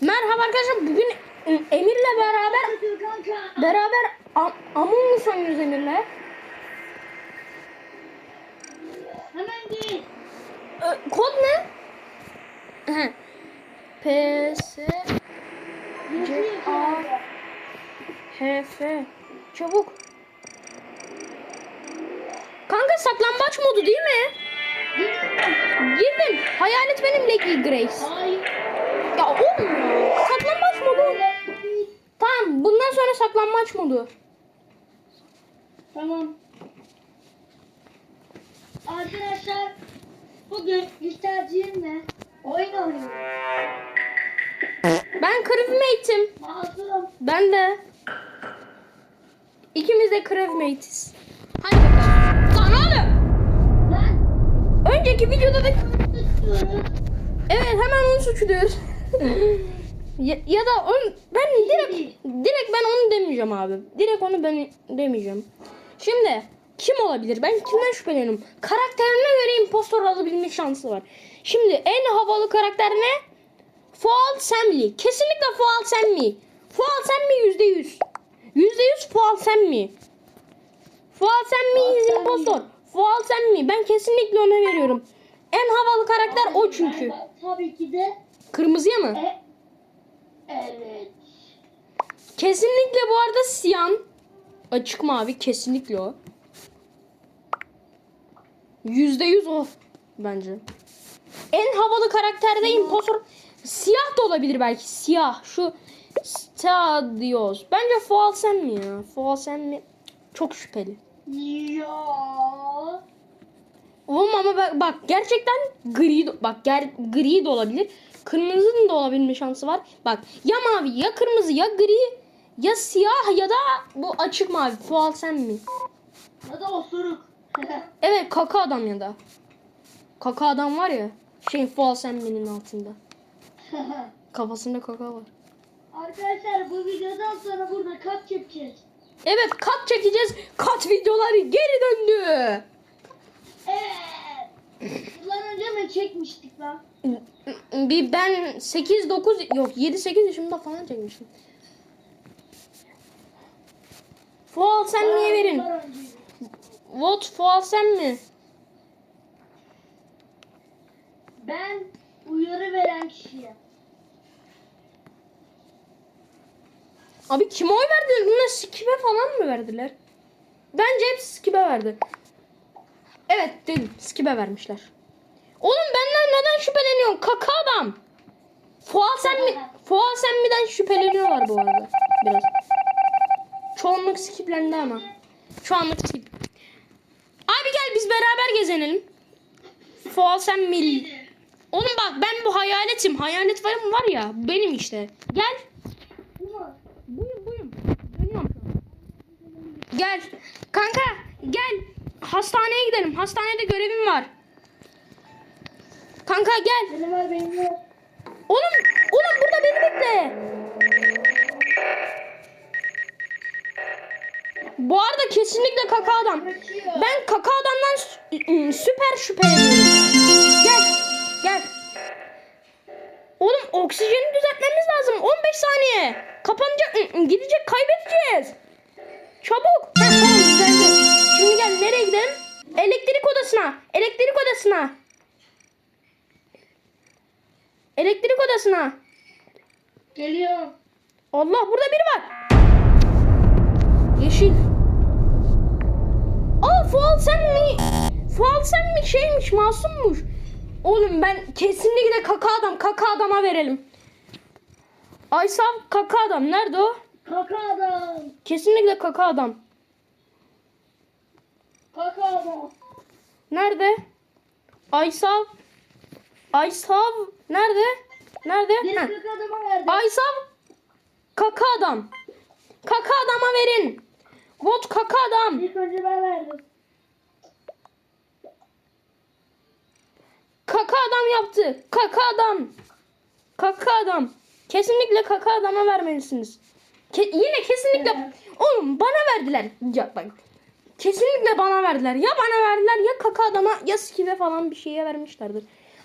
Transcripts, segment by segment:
Merhaba arkadaşlar. Bugün Emir'le beraber beraber A- Among Us oynuyoruz Emir'le. Hemen git. Ö, kod ne? P S C A H F Çabuk. Kanka saklambaç modu değil mi? Girdim. Hayalet benim Lucky Grace. Hayır. Ya olmuyor. Saklambaç modu. Tamam bundan sonra saklambaç modu. Tamam. Arkadaşlar bugün ne? Oyun oynuyorum. Ben crewmate'im. Masum. Ben de. İkimiz de crewmate'iz. Hadi bakalım. Lan oğlum. Ben Önceki videoda da evet hemen onu suçluyoruz. Ya, ya da on, ben direkt direkt ben onu demeyeceğim abi. Direkt onu ben demeyeceğim. Şimdi kim olabilir? Ben kimden şüpheleniyorum? Karakterine göre impostor alabilme şansı var. Şimdi en havalı karakter ne? Fual Sammy. Kesinlikle Fual Sammy. Fual Sammy yüzde yüz. Yüzde yüz Fual Sammy. Fual Sammy. impostor. Fual Sammy. Ben kesinlikle ona veriyorum. En havalı karakter o çünkü. Tabii ki de. Kırmızıya mı? E, evet. Kesinlikle bu arada siyan. Açık mavi kesinlikle o. Yüzde yüz o bence. En havalı karakterde impostor siyah da olabilir belki siyah şu Stadios. Bence Fual sen mi ya? Fual sen mi? Çok şüpheli. Ya. Oğlum ama bak, bak gerçekten gri bak ger, gri de olabilir. Kırmızının da olabilme şansı var. Bak ya mavi ya kırmızı ya gri ya siyah ya da bu açık mavi. Fual sen mi? Ya da osuruk. Evet kaka adam ya da. Kaka adam var ya. Şey Fual sen mi'nin altında. Kafasında kaka var. Arkadaşlar bu videodan sonra burada kat çekeceğiz. Evet kat çekeceğiz. Kat videoları geri döndü. Evet. Mi çekmiştik lan? Bir ben 8 9 yok 7 8 yaşımda falan çekmiştim. Fual sen niye verin? Vote fual sen mi? Ben uyarı veren kişiye. Abi kime oy verdiler? Bunlar Skip'e falan mı verdiler? Bence hepsi Skip'e verdi. Evet dedim Skip'e vermişler. Oğlum benden neden şüpheleniyorsun? Kaka adam. Fual sen mi? Fual sen mi'den şüpheleniyorlar bu arada. Biraz. Çoğunluk skiplendi ama. Şu anlık skip. Abi gel biz beraber gezenelim. Fual sen mi? Oğlum bak ben bu hayaletim. Hayalet varım var ya benim işte. Gel. Buyum buyum. Dönüyorum. Gel. Kanka gel. Hastaneye gidelim. Hastanede görevim var. Kanka gel. Benim var benim var. Oğlum, oğlum burada beni bekle. Bu arada kesinlikle kaka adam. Ben kaka adamdan sü- ıı, süper şüpheleniyorum. Gel, gel. Oğlum oksijeni düzeltmemiz lazım. 15 saniye. Kapanacak, ı- ı, gidecek, kaybedeceğiz. Çabuk. Heh, tamam. Şimdi gel nereye gidelim? Elektrik odasına. Elektrik odasına. Elektrik odasına. Geliyor. Allah burada biri var. Yeşil. Aa Fual sen mi? Fual sen mi şeymiş masummuş. Oğlum ben kesinlikle kaka adam kaka adama verelim. Aysal kaka adam nerede o? Kaka adam. Kesinlikle kaka adam. Kaka adam. Nerede? Aysal. Aysal nerede? Nerede? Heh. kaka adama verdim. Aysal kaka adam. Kaka adama verin. Vot kaka adam. İlk önce ben verdim. Kaka adam yaptı. Kaka adam. Kaka adam. Kesinlikle kaka adama vermelisiniz. Ke- yine kesinlikle oğlum bana verdiler. Ya bak. Kesinlikle bana verdiler. Ya bana verdiler ya kaka adama ya skive falan bir şeye vermişlerdir.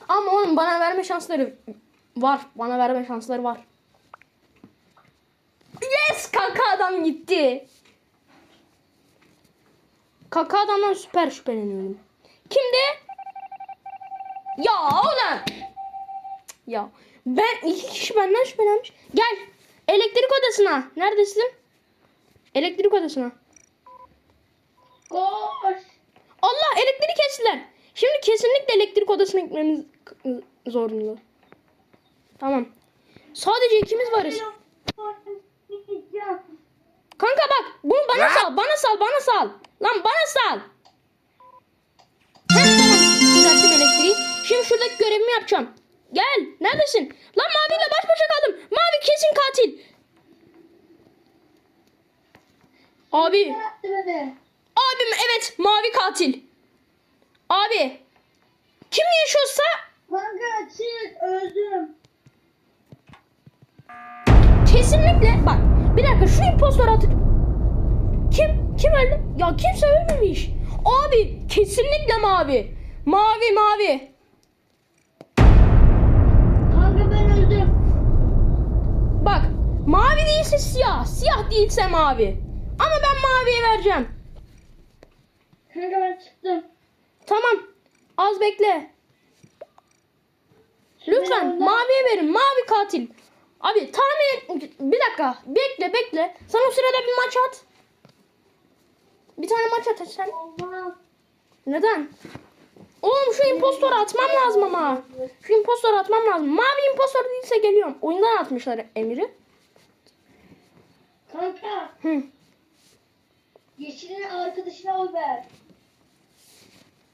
Ama oğlum bana verme şansları Var. Bana verme şansları var. Yes! Kaka adam gitti. Kaka adamdan süper şüpheleniyorum. Kimdi? Ya oğlum. Ya ben iki kişi benden şüphelenmiş. Gel. Elektrik odasına. Neredesin? Elektrik odasına. Koş. Allah elektriği kestiler. Şimdi kesinlikle elektrik odasına gitmemiz zorunlu. Tamam. Sadece ikimiz varız. Kanka bak bunu bana sal, bana sal, bana sal. Lan bana sal. Düzelttim elektriği. Şimdi şuradaki görevimi yapacağım. Gel. Neredesin? Lan maviyle baş başa kaldım. Mavi kesin katil. Abi. Abim evet mavi katil. Abi. Kim yaşıyorsa Kanka çık öldüm. kesinlikle bak bir dakika şu impostor atıp kim kim öldü? Ya kimse ölmemiş. Abi kesinlikle mavi. Mavi mavi. Kanka ben öldüm. Bak mavi değilse siyah. Siyah değilse mavi. Ama ben maviye vereceğim. Kanka ben çıktım. Tamam. Az bekle. Lütfen maviye verin. Mavi katil. Abi tahmin et. Bir dakika. Bekle bekle. Sen o sırada bir maç at. Bir tane maç at sen. Neden? Oğlum şu impostoru atmam lazım ama. Şu impostoru atmam lazım. Mavi impostor değilse geliyorum. Oyundan atmışlar Emir'i. Kanka Hı. yeşilin arkadaşına oy ver.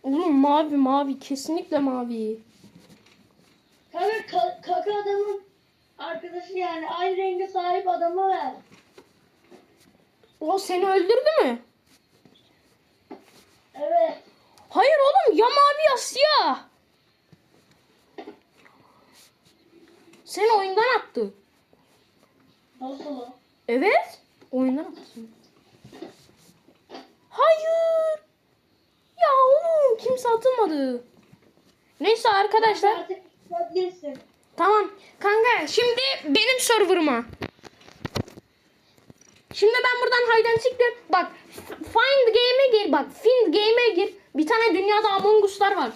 Oğlum mavi mavi. Kesinlikle mavi. Kanka ka- kaka adamın arkadaşı yani aynı renge sahip adama ver. O seni öldürdü mü? Evet. Hayır oğlum ya mavi ya siyah. Seni oyundan attı. Nasıl? Evet. Oyundan attı. Hayır. Ya oğlum kimse atılmadı. Neyse arkadaşlar. Artık çıkabilirsin. Tamam. Kanka şimdi benim serverıma. Şimdi ben buradan and seek Bak find game'e gir bak. Find game'e gir. Bir tane dünyada Among Us'lar var.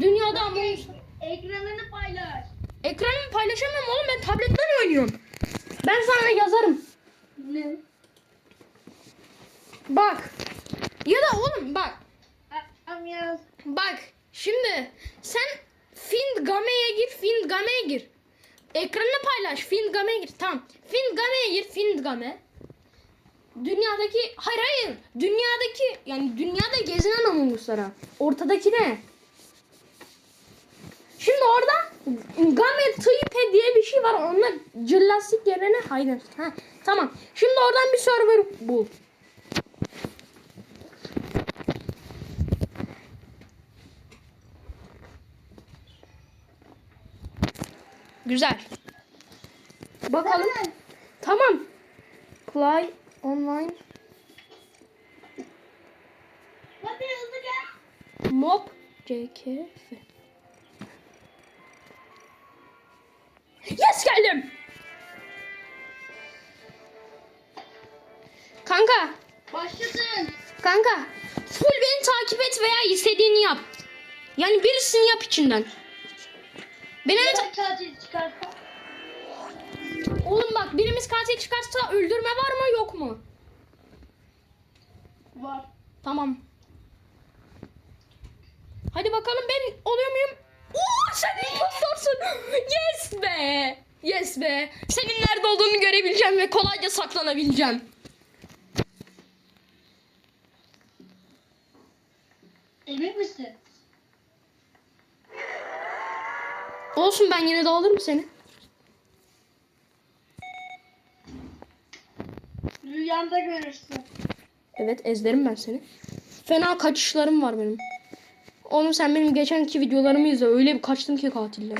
Dünyada Among Us. Ekranını paylaş. Ekranımı paylaşamıyorum oğlum ben tabletten oynuyorum. Ben sana yazarım. Ne? Bak. Ya da oğlum bak. Bak. Şimdi sen Find Game'ye gir. Find Game'ye gir. Ekranını paylaş. Find Game'ye gir. Tamam. Find Game'ye gir. Find Game. Dünyadaki hayır hayır. Dünyadaki yani dünyada gezinen Among. Ortadaki ne? Şimdi orada Game Type diye bir şey var. Onunla cıllastik yerine hayır. Ha, tamam. Şimdi oradan bir server bul. Güzel. Bakalım. Tamam. Play online mob CKF. Yes geldim. Kanka, Başladın. kanka. Full beni takip et veya istediğini yap. Yani birisini yap içinden. Beni evet. Evet. Katil çıkarsa. Oğlum bak birimiz katil çıkarsa öldürme var mı yok mu? Var. Tamam. Hadi bakalım ben oluyor muyum? Oo sen impostorsun. Yes be. Yes be. Senin nerede olduğunu görebileceğim ve kolayca saklanabileceğim. Emin misin? Olsun ben yine de alırım seni. Rüyanda görürsün. Evet ezlerim ben seni. Fena kaçışlarım var benim. Oğlum sen benim geçenki videolarımı izle. Öyle bir kaçtım ki katilden.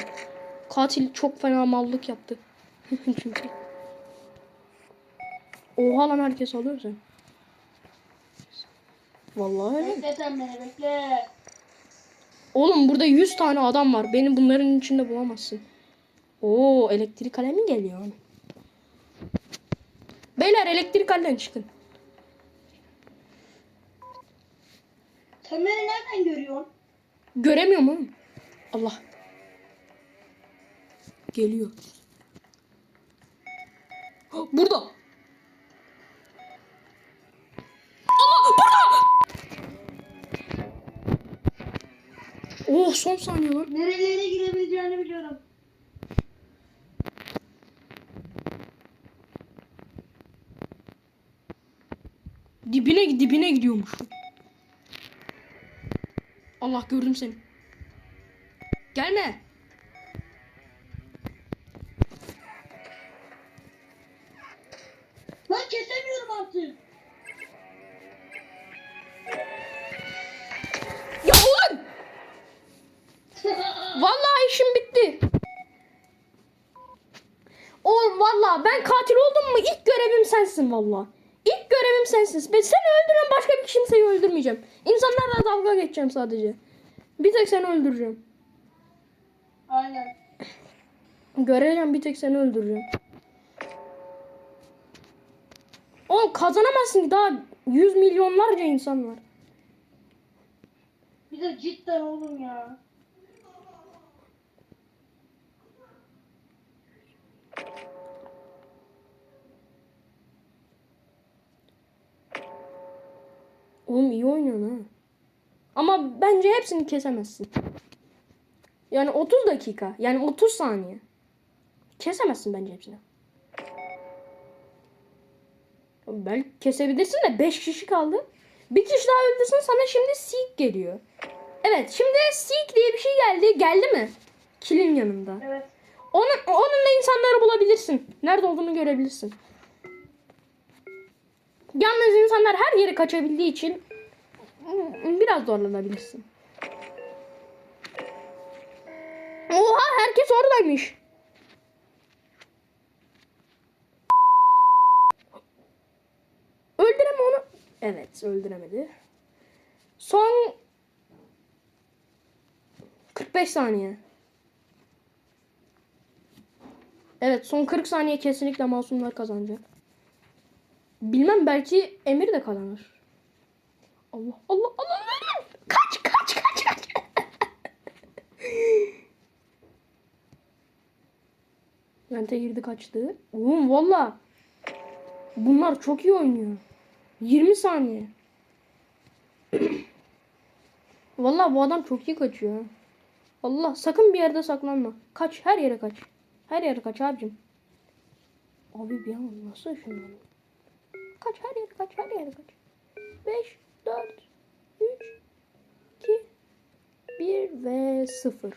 Katil çok fena mallık yaptı. Çünkü. Oha lan herkes alıyor sen. Vallahi. Bekle sen beni bekle. Oğlum burada 100 tane adam var. Beni bunların içinde bulamazsın. Oo elektrik kalemi geliyor. Beyler elektrik halden çıkın. Beni nereden görüyorsun? Göremiyor mu? Allah. Geliyor. Burada. Allah Oh son saniye lan. Nerelere girebileceğini biliyorum. Dibine dibine gidiyormuş. Allah gördüm seni. Gelme. Lan kesemiyorum artık. Vallahi ben katil oldum mu ilk görevim sensin vallahi. İlk görevim sensin. Ben seni öldüren başka bir kimseyi öldürmeyeceğim. İnsanlarla dalga geçeceğim sadece. Bir tek seni öldüreceğim. Aynen. Göreceğim bir tek seni öldüreceğim. Oğlum kazanamazsın ki daha yüz milyonlarca insan var. Bir de cidden oğlum ya. Oğlum iyi oynuyorsun ha. Ama bence hepsini kesemezsin. Yani 30 dakika. Yani 30 saniye. Kesemezsin bence hepsini. Belki kesebilirsin de 5 kişi kaldı. Bir kişi daha öldürsen sana şimdi Seek geliyor. Evet şimdi Seek diye bir şey geldi. Geldi mi? Kilin yanında. Evet. Onun, onunla insanları bulabilirsin. Nerede olduğunu görebilirsin. Yalnız insanlar her yere kaçabildiği için biraz zorlanabilirsin. Oha herkes oradaymış. Öldüreme onu. Evet öldüremedi. Son 45 saniye. Evet son 40 saniye kesinlikle masumlar kazanacak. Bilmem belki Emir de kazanır. Allah Allah Allah Allah. Kaç kaç kaç kaç. Vente girdi kaçtı. Oğlum valla. Bunlar çok iyi oynuyor. 20 saniye. Valla bu adam çok iyi kaçıyor. Allah sakın bir yerde saklanma. Kaç her yere kaç. Her yere kaç abicim. Abi bir an nasıl ışınlanıyor? Kaç her yere kaç her yere kaç. 5, 4, 3, 2, 1 ve 0.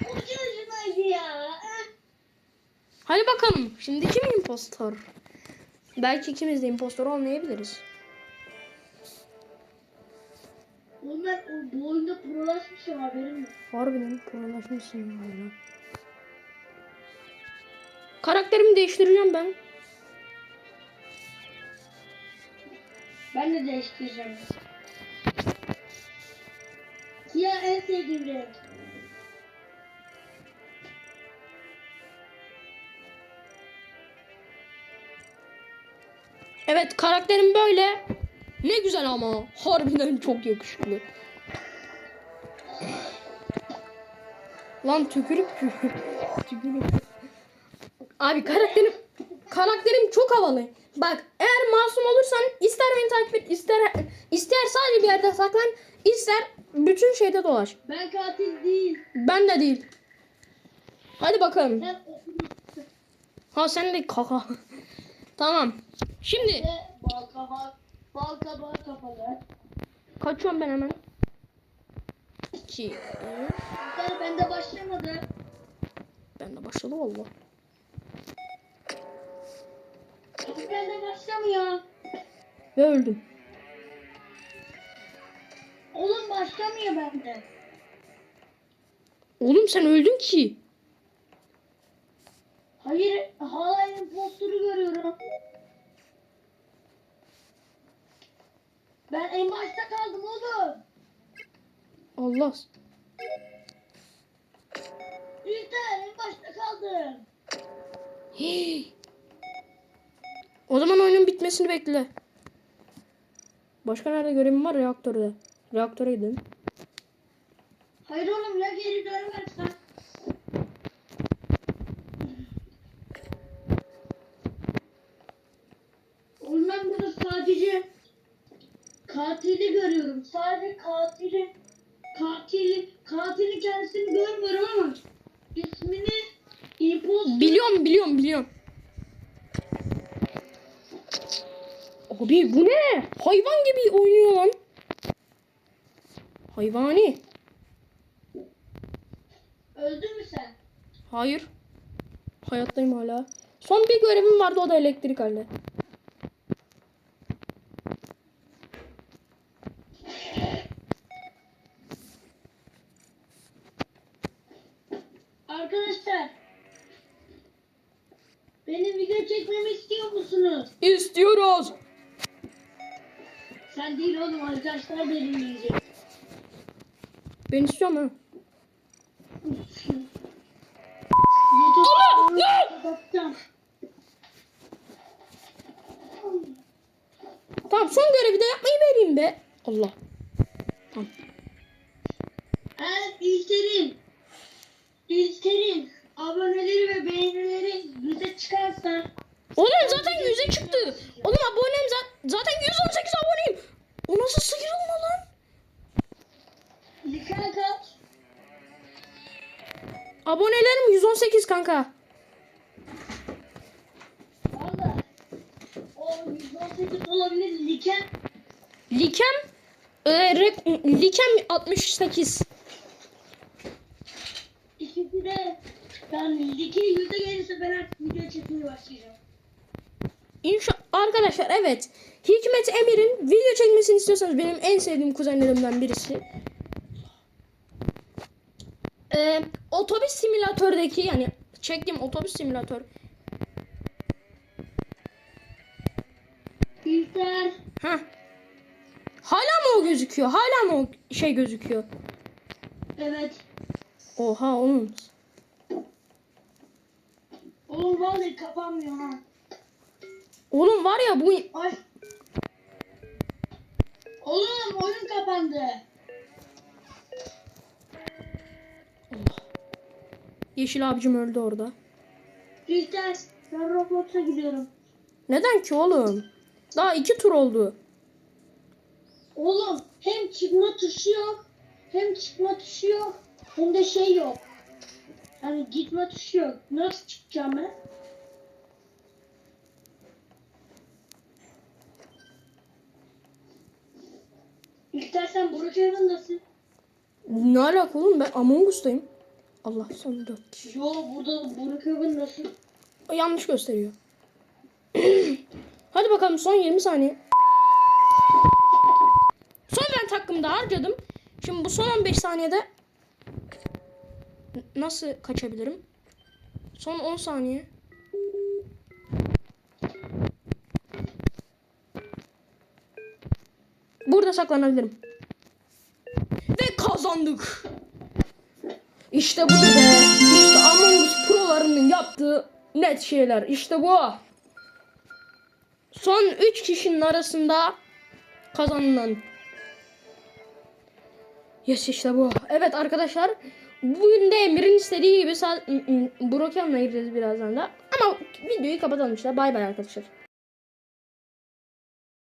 Ucu ucunaydı ya. Eh. Hadi bakalım. Şimdi kim impostor? Belki ikimiz de impostor olmayabiliriz. Ben o- bu oyunda prolaşmışım haberim yok. Harbiden prolaşmışsın ya. Karakterimi değiştireceğim ben. Ben de değiştireceğim. Siyah en sevdiğim renk. Evet karakterim böyle. Ne güzel ama. Harbiden çok yakışıklı. Lan tükürük tükürük. Abi karakterim karakterim çok havalı. Bak eğer masum olursan ister beni takip et ister ister sadece bir yerde saklan ister bütün şeyde dolaş. Ben katil değil. Ben de değil. Hadi bakalım. Sen Ha sen de kaka. tamam. Şimdi de bal kabağı, kafalı. kaçıyorum ben hemen. 2 Sen bende başlamadı. Ben de başladı valla. Bende başlamıyor. Ve öldüm. Oğlum başlamıyor bende. Oğlum sen öldün ki. Hayır, hala impostoru görüyorum. Ben en başta kaldım oğlum. Allah. İlter en başta kaldım. Hii. O zaman oyunun bitmesini bekle. Başka nerede görevim var? Reaktörde. Reaktöre gidin. Hayır oğlum ya geri dönemezsen. Oğlum ben burada sadece katili görüyorum. Sadece katili katili katili kendisini görmüyorum ama ismini imposter Biliyorum biliyorum biliyorum. Abi bu ne? Hayvan gibi oynuyor lan. Hayvani. öldün mü sen? Hayır. Hayattayım hala. Son bir görevim vardı o da elektrik halde. Sen değil oğlum arkadaşlar benim diyecek. Ben istiyorum ha. Allah! kapatacağım. Tamam son görevi de yapmayı vereyim be. Allah. Abonelerim 118 kanka. Valla o 118 olabilir Liken Likem e, rek- Likem 68. ikisi de yani Like yüze gelirse ben artık video çekmeye başlayacağım. İnşa arkadaşlar evet. Hikmet Emir'in video çekmesini istiyorsanız benim en sevdiğim kuzenlerimden birisi. Ee, otobüs simülatördeki yani çektiğim otobüs simülatör. İlter Ha. Hala mı o gözüküyor? Hala mı o şey gözüküyor? evet. Oha oğlum. Oğlum vallahi kapanmıyor ha. Oğlum var ya bu Ay. Oğlum oyun kapandı. Yeşil abicim öldü orada. İlter ben Roblox'a gidiyorum. Neden ki oğlum? Daha iki tur oldu. Oğlum hem çıkma tuşu yok. Hem çıkma tuşu yok. Hem de şey yok. Hani gitme tuşu yok. Nasıl çıkacağım ben? İlter sen Burak nasıl? Ne alaka oğlum ben Among Us'tayım. Allah son dört kişi. Yo burada Burak nasıl? Yanlış gösteriyor. Hadi bakalım son 20 saniye. Son vent hakkımı da harcadım. Şimdi bu son 15 saniyede nasıl kaçabilirim? Son 10 saniye. Burada saklanabilirim. Ve kazandık. İşte bu be. İşte Among Us prolarının yaptığı net şeyler. İşte bu. Son 3 kişinin arasında kazanılan. Yes işte bu. Evet arkadaşlar. Bugün de Emir'in istediği gibi Brokeman'la gireceğiz birazdan da. Ama videoyu kapatalım işte. Bay bay arkadaşlar.